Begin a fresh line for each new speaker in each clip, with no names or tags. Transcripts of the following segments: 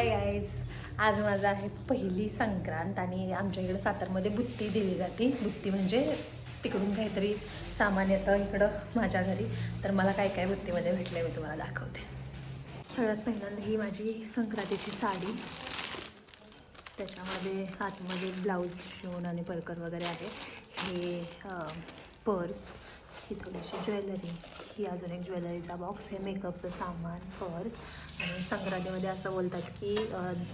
Hi guys आज माझं आहे पहिली संक्रांत आणि आमच्या इकडे सातारमध्ये बुत्ती दिली जाते. बुत्ती म्हणजे तिकडून काहीतरी सामान येतं इकडं माझ्या घरी. तर मला काय काय बुत्तीमध्ये भेटलं मी तुम्हाला दाखवते. सगळ्यात पहिल्यांदा ही माझी संक्रांतीची साडी. त्याच्यामध्ये आतमध्ये ब्लाऊज शिवून आणि परकर वगैरे आहे. हे पर्स ही थोडीशी ज्वेलरी की अजून एक ज्वेलरीचा बॉक्स हे मेकअपचं सामान पर्स आणि संक्रांतीमध्ये असं बोलतात की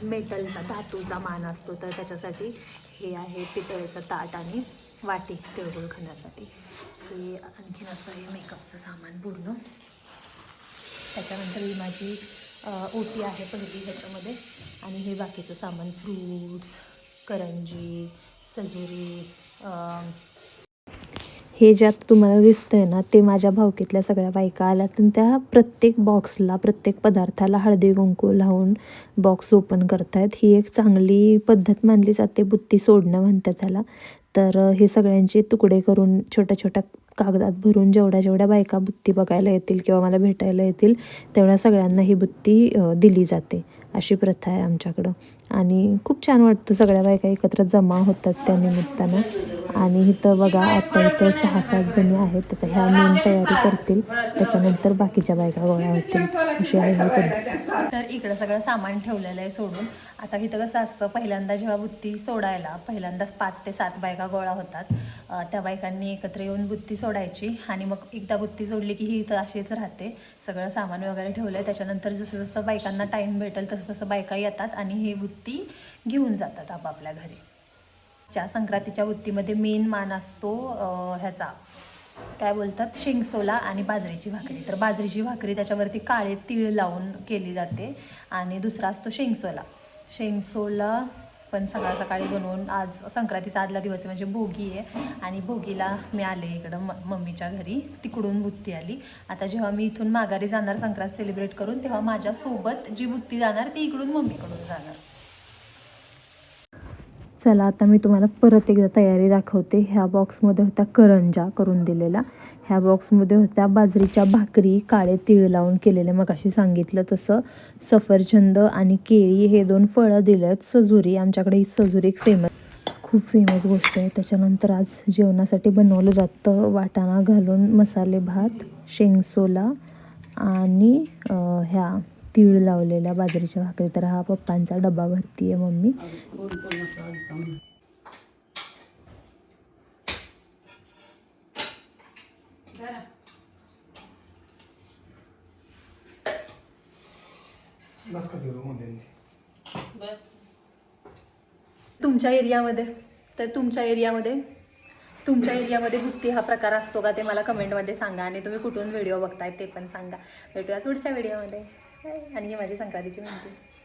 मेटलचा धातूचा मान असतो तर त्याच्यासाठी हे आहे पितळेचं ताट आणि वाटी तिळगुळ खाण्यासाठी. हे आणखीन असं हे मेकअपचं सामान पूर्ण. त्याच्यानंतर ही माझी ओटी आहे पहिली ह्याच्यामध्ये. आणि हे बाकीचं सामान फ्रूट्स करंजी सजुरी
हे ज्यात तुम्हाला दिसतंय ना ते माझ्या भावकीतल्या सगळ्या बायका आल्यात आणि त्या प्रत्येक बॉक्सला प्रत्येक पदार्थाला हळदी कुंकू लावून बॉक्स ओपन करतायत. ही एक चांगली पद्धत मानली जाते बुत्ती सोडणं म्हणतात त्याला. तर हे सगळ्यांचे तुकडे करून छोट्या छोट्या कागदात भरून जेवढ्या जेवढ्या बायका बुत्ती बघायला येतील किंवा मला भेटायला येतील तेवढ्या सगळ्यांना ही बुत्ती दिली जाते. अशी प्रथा आहे आमच्याकडं. आणि खूप छान वाटतं सगळ्या बायका एकत्र जमा होतात त्या निमित्तानं. आणि इथं बघा आता इथं सहा सात जणी आहेत. तर ह्या मेन तयारी करतील. त्याच्यानंतर बाकीच्या बायका गोळ्या होतील. अशी आहे पद्धत
तर इकडं सगळं सामान ठेवलेलं आहे सोडून. आता इथं कसं असतं पहिल्यांदा जेव्हा बुत्ती सोडायला पहिल्यांदाच पाच ते सात बायका गोळा होतात. त्या बायकांनी एकत्र येऊन बुत्ती सोडायची. आणि मग एकदा बुत्ती सोडली की ही इथं अशीच राहते. सगळं सामान वगैरे ठेवलं आहे त्याच्यानंतर जसं जसं बायकांना टाईम भेटेल तसं तसं बायका येतात आणि ही बुत्ती घेऊन जातात आपापल्या घरी. च्या संक्रांतीच्या बुत्तीमध्ये मेन मान असतो ह्याचा. काय बोलतात? शेंगसोला आणि बाजरीची भाकरी. तर बाजरीची भाकरी त्याच्यावरती काळे तीळ लावून केली जाते आणि दुसरा असतो शेंगसोला. शेंगसोला पण सकाळ सकाळी बनवून आज संक्रांतीचा आदला दिवस आहे म्हणजे भोगी आहे. आणि भोगीला मी आले इकडं म मम्मीच्या घरी. तिकडून बुत्ती आली. आता जेव्हा मी इथून माघारी जाणार संक्रांत सेलिब्रेट करून तेव्हा माझ्यासोबत जी बुत्ती जाणार ती इकडून मम्मीकडून जाणार.
चला आता मी तुम्हाला परत एकदा तयारी दाखवते. ह्या बॉक्समध्ये होत्या करंजा करून दिलेला ह्या बॉक्समध्ये होत्या बाजरीच्या भाकरी काळे तीळ लावून केलेले. मग अशी सांगितलं तसं. सफरचंद आणि केळी हे दोन फळं दिले आहेत सजुरी आमच्याकडे ही सजुरी एक फेमस खूप फेमस गोष्ट आहे. त्याच्यानंतर आज जेवणासाठी बनवलं जातं. वाटाणा घालून मसाले भात शेंगसोला आणि ह्या तीळ लावलेल्या बाजरीच्या भाकरी. तर हा पप्पांचा डबा भरती आहे मम्मी.
बस
तुमच्या एरियामध्ये तर तुमच्या एरियामध्ये तुमच्या एरियामध्ये बुत्ती हा प्रकार असतो का? ते मला कमेंटमध्ये सांगा आणि तुम्ही कुठून व्हिडिओ बघताय ते पण सांगा. भेटूया पुढच्या व्हिडिओमध्ये आणि ही माझी संक्रांतीची मेहंदी.